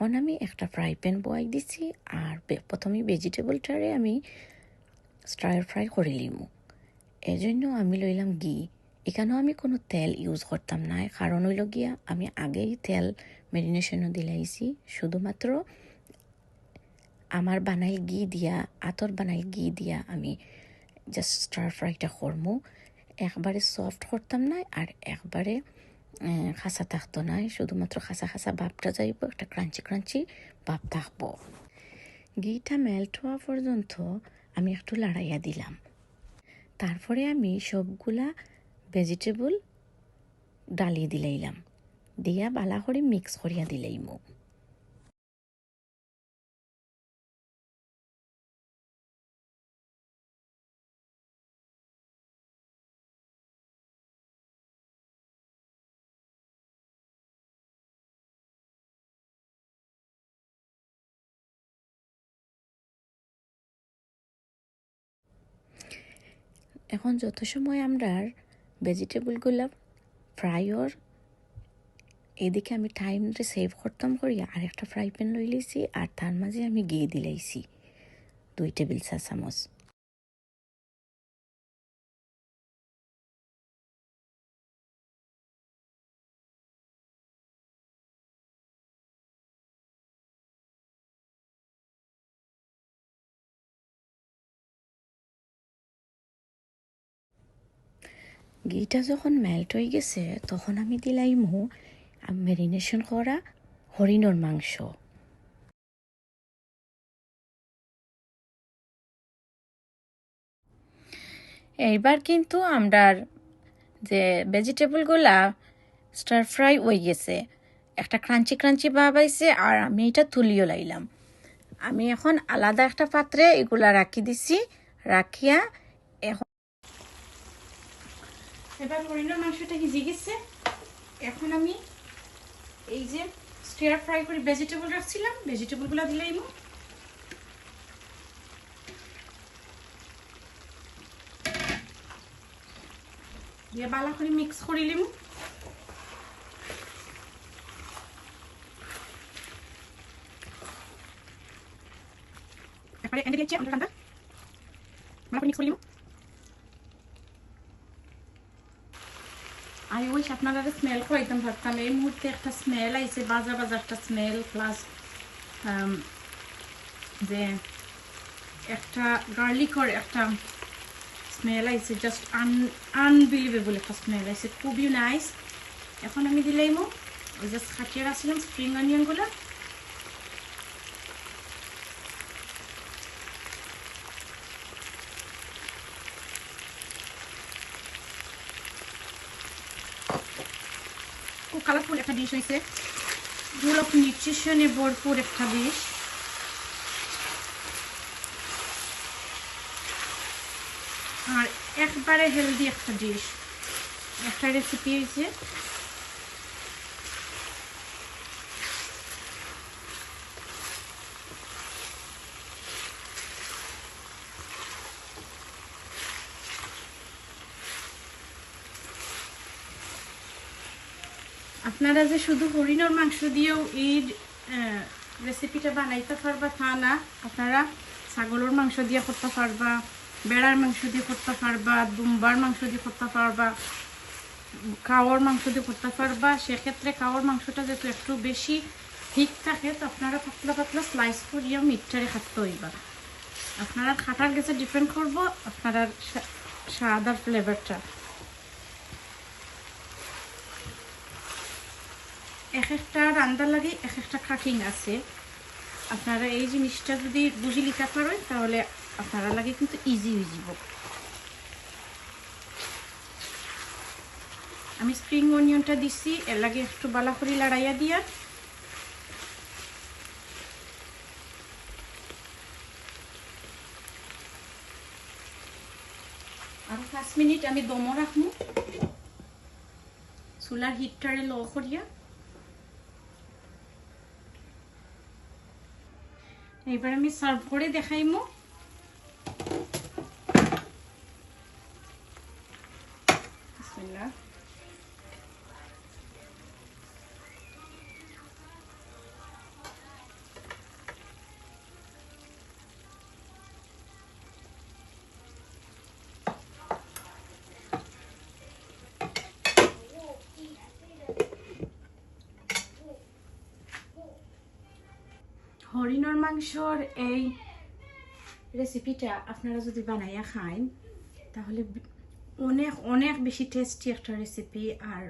এখন আমি একটা ফ্রাই প্যান বয়াই দিছি আর প্রথমে ভেজিটেবলটারে আমি স্টার ফ্রাই করে লিমু এই জন্য আমি লইলাম ঘি। এখানেও আমি কোনো তেল ইউজ করতাম না, কারণ হইল গিয়া আমি আগেই তেল মেরিনেশনও দিলাইছি। শুধুমাত্র আমার বানাইল ঘি দিয়া, আতর বানাইল ঘি দিয়া আমি জাস্ট স্টার ফ্রাইটা করমু। একবারে সফট করতাম না আর একবারে খাসা থাকতো না শুধুমাত্র খাসা খাসা ভাবটা যাইব, একটা ক্রাঞ্চি ক্রাঞ্চি ভাব থাকব। গিটা মেল্ট হওয়া পর্যন্ত আমি একটু লাড়াইয়া দিলাম। তারপরে আমি সবগুলা ভেজিটেবল ডালিয়ে দিলাইলাম। দিয়া বালা করে মিক্স করিয়া দিলাইমু। এখন যত সময় আমরা ভেজিটেবলগুলো ফ্রাইওর এদিকে আমি টাইমটা সেভ করতাম করি, আর একটা ফ্রাই প্যান লইলেছি আর তার মাঝে আমি ঘি দিলাইছি, দুই টেবিল চা চামচ ঘিটা যখন মেল্ট হয়ে গেছে, তখন আমি দিলাইমু মেরিনেশন করা হরিণর মাংস। এইবার কিন্তু আমরার যে ভেজিটেবলগুলা স্টার ফ্রাই হয়ে গেছে, একটা ক্রাঞ্চি ক্রাঞ্চি ভাব আইছে আর আমি এটা তুলিও লাইলাম আমি এখন আলাদা একটা পাত্রে এগুলা রাখি দিছি রাখিয়া এবার হরিণের মাংসটা ভিজে গেছে এখন আমি এই যে স্টিয়ার ফ্রাই করে ভেজিটেবল রাখছিলাম ভেজিটেবলগুলো দিলাম দিয়ে করে মিক্স করে লিমু এবারে এনে দিয়েছি আমরা বালা করে মিক্স করে লিমু আমি ওই আপনারা স্মেল খাইতাম ভাবতাম এই মুহূর্তে একটা স্মেল আইছে, বাজা বাজা একটা স্মেল প্লাস যে একটা গার্লিকর একটা স্মেল আইছে জাস্ট আন আনবিলিভেবল একটা স্মেল আইছে, খুবই নাইস এখন আমি দিলাইমো, ওই জাস্ট খাটিয়ে রাখছিলাম স্প্রিং অনিয়নগুলো খুব কালারফুল একটা ডিশ হয়েছে। অফ নিউট্রিশনে ভরপুর একটা ডিশ আর একবারে হেলদি একটা ডিশ একটা রেসিপি হয়েছে। আপনারা যে শুধু হরিণর মাংস দিয়েও এই রেসিপিটা বানাইতে পারবা তা না। আপনারা ছাগলের মাংস দিয়ে করতে পারবা, বেড়ার মাংস দিয়ে করতে পারবা, দুম্বার মাংস দিয়ে করতে পারবা, কাওয়ার মাংস দিয়ে করতে পারবা। সেক্ষেত্রে কাওয়ার মাংসটা যেহেতু একটু বেশি ঠিক থাকে, তো আপনারা পাতলা পাতলা স্লাইস করিয়া মিটটারে খাটতে হইবা। আপনারা খাটার গেছে ডিপেন্ড করব আপনারা স্বাদ আর ফ্লেভারটা এক একটা রান্নার লাগে এক একটা কাটিং আছে। আপনারা এই জিনিসটা যদি বুঝে লিখা পারেন তাহলে আপনারা লাগে কিন্তু ইজি যাব। আমি স্প্রিং অনিয়নটা দিছি, এর লাগে একটু বালা করে লাড়াইয়া দিয়া। আর পাঁচ মিনিট আমি দমও রাখব। চুলার হিটটারে লো করিয়া। এবার আমি সার্ভ করে দেখাইমু। বিসমিল্লাহ মাংসর এই রেসিপিটা আপনারা যদি বানাইয়া খান, তাহলে অনেক অনেক বেশি টেস্টি একটা রেসিপি আর